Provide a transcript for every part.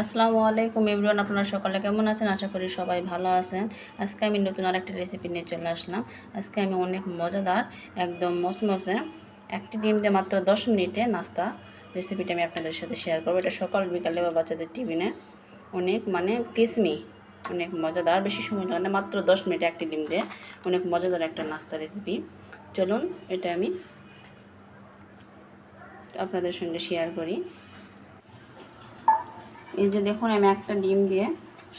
আসসালামু আলাইকুম এভরিওয়ান, আপনারা সকালে কেমন আছেন? আশা করি সবাই ভালো আছেন। আজকে আমি নতুন আর একটা রেসিপি নিয়ে চলে আসলাম। আজকে আমি অনেক মজাদার, একদম মসমসে একটি ডিম দিয়ে মাত্র দশ মিনিটে নাস্তা রেসিপিটা আমি আপনাদের সাথে শেয়ার করব। এটা সকাল, বিকালে বা বাচ্চাদের টিফিনে। অনেক মানে কিসমি অনেক মজাদার। বেশি সময় লাগে না, মাত্র দশ মিনিটে একটি ডিম দিয়ে। অনেক মজাদার একটা নাস্তা রেসিপি চলুন, এটা আমি আপনাদের সঙ্গে শেয়ার করি। এই যে দেখুন, আমি একটা ডিম দিয়ে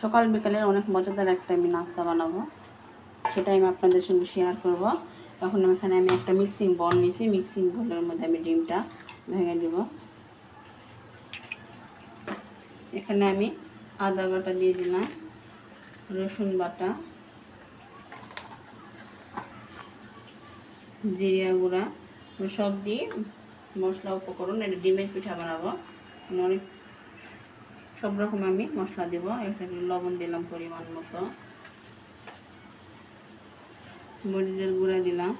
সকাল, বিকালের অনেক মজাদার একটা আমি নাস্তা বানাবো। সেটা আমি আপনাদের সঙ্গে শেয়ার করব। এখন এখানে আমি একটা মিক্সিং বল নিয়েছি। মিক্সিং বলের মধ্যে আমি ডিমটা ভেঙে দেব। এখানে আমি আদা বাটা দিয়ে দিলাম, রসুন বাটা জিরিয়া গুঁড়া, সব দিয়ে মশলা, উপকরণ, এটা ডিমের পিঠা বানাবো। অনেক সব রকম আমি মশলা দেবো। এখানে লবণ দিলাম পরিমাণ মতো। মরিচের গুঁড়া দিলাম।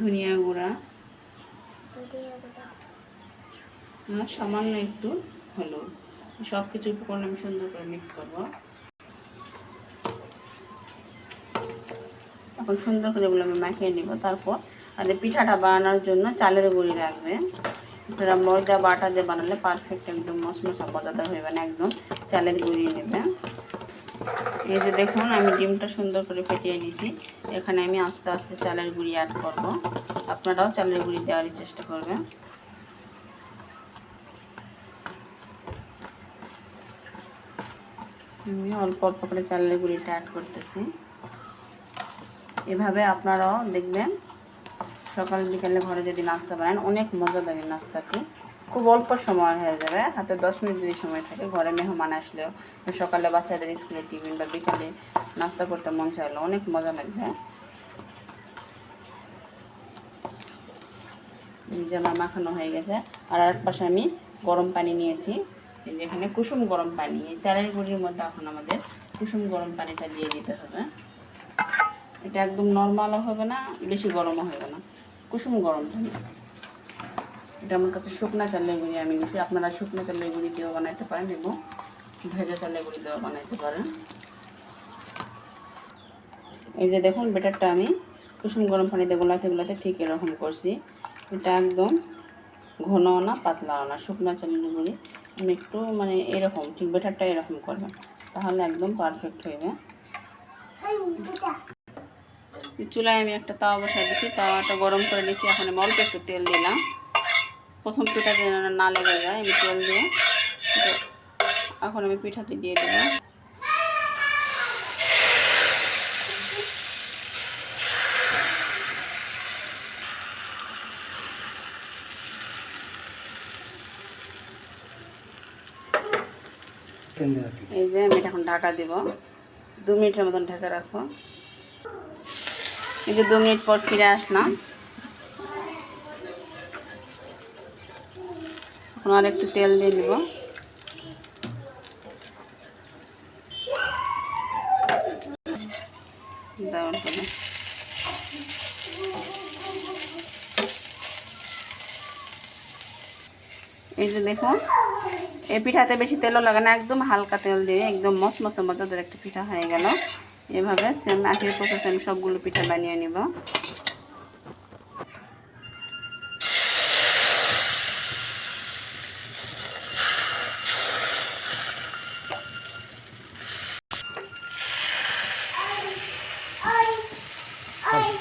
ধনিয়া গুঁড়া। আর সামান্য একটু হলুদ। সব কিছু উপকরণ আমি সুন্দর করে মিক্স করব। এখন সুন্দর করে এগুলো আমি মাখিয়ে নিব। তারপর আর পিঠাটা বানানোর জন্য চালের গুঁড়ি লাগবে। আপনারা ময়দা, বাটা দিয়ে বানালে পারফেক্ট একদম মশমশা মজাদার হইবে না একদম চালের গুঁড়ি নেবে। এই যে দেখুন, আমি ডিমটা সুন্দর করে ফেটিয়ে নিয়েছি। এখানে আমি আস্তে আস্তে চালের গুঁড়ি অ্যাড করব। আপনারাও চালের গুঁড়ি দেওয়ারই চেষ্টা করবেন। আমি অল্প অল্প করে চালের গুঁড়িটা অ্যাড করতেছি। এভাবে আপনারাও দেখবেন সকাল বিকালে ঘরে যদি নাস্তা বানান, অনেক মজা লাগে নাস্তাটি খুব অল্প সময় হয়ে যাবে, হাতে দশ মিনিট যদি সময় থাকে, ঘরে মেহমান আসলেও সকালে বাচ্চাদের স্কুলে টিফিন বা বিকালে নাস্তা করতে মন চাইলো অনেক মজা লাগবে। যে আমার মাখানো হয়ে গেছে, আর এক পাশে আমি গরম পানি নিয়েছি। এই যে এখানে কুসুম গরম পানি, এই চালের গুঁড়ির মধ্যে এখন আমাদের কুসুম গরম পানিটা দিয়ে দিতে হবে। এটা একদম নর্মালও হবে না, বেশি গরমও হবে না। কুসুম গরম। এটা আমার কাছে শুকনা চালের গুঁড়ি আমি নিয়েছি আপনারা শুকনো চালের গুঁড়ি দিয়েও বানাইতে পারেন এবং ভেজা চালের গুঁড়ি দিয়েও বানাইতে পারেন। এই যে দেখুন বেটারটা আমি কুসুম গরম পানিতে গোলাতে গোলাতে ঠিক এরকম করছি। এটা একদম ঘনও না, পাতলাও না, শুকনো চালের গুঁড়ি আমি একটু মানে এরকম, ঠিক বেটারটা এরকম করবেন, তাহলে একদম পারফেক্ট হয়ে হইবে চুলায় আমি একটা তাওয়া বসাই দিচ্ছি তাওয়াটা গরম করে নিচ্ছি এখন আমি অল্প একটু তেল দিলাম। প্রথম পিঠা যেন না লেগে যায়, আমি তেল দিয়ে এখন আমি পিঠাটি দিয়ে দেবো। এই যে আমি এটা এখন ঢাকা দিব। দু মিনিটের মতন ঢাকা রাখব। যে দু মিনিট পর ফিরে আসলাম। এখন আর একটু তেল দিয়ে নিব পরে এই যে দেখুন এই পিঠাতে বেশি তেলও লাগে না, একদম হালকা তেল দিয়ে, একদম মসমসে মজাদার একটা পিঠা হয়ে গেল। এভাবে সেম একই প্রসেসে আমি সবগুলো পিঠা বানিয়ে নিব।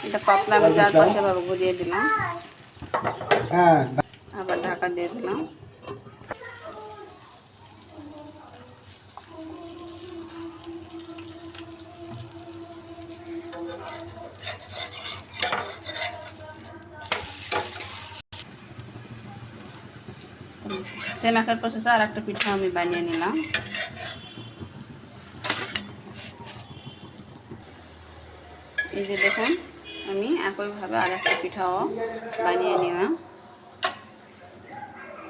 এটা পাতলা আমি চারপাশে ভাবে ঘুরিয়ে দিলাম। আবার ঢাকা দিয়ে দিলাম। সেম একের প্রসেসে আর একটা পিঠা আমি বানিয়ে নিলাম। এই যে দেখুন, আমি একইভাবে আর একটা পিঠাও বানিয়ে নিলাম।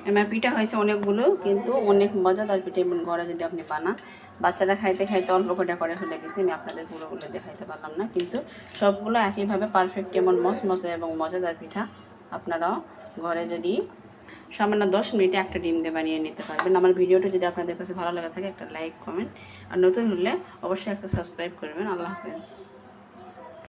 আমার পিঠা হয়েছে অনেকগুলো, কিন্তু অনেক মজাদার পিঠা এবং ঘরে যদি আপনি বানান। বাচ্চারা খাইতে খাইতে অল্প কটা করে ফেলে গেছে, আমি আপনাদের পুরোগুলো দেখাইতে পারলাম না, কিন্তু সবগুলো একইভাবে পারফেক্ট এমন মসমসে এবং মজাদার পিঠা আপনারাও ঘরে যদি সামান্য দশ মিনিটে একটা ডিম দিয়ে বানিয়ে নিতে পারবেন। আমার ভিডিওটা যদি আপনাদের কাছে ভালো লাগে থাকে, একটা লাইক কমেন্ট আর নতুন হলে অবশ্যই একটা সাবস্ক্রাইব করবেন। আল্লাহ হাফেজ।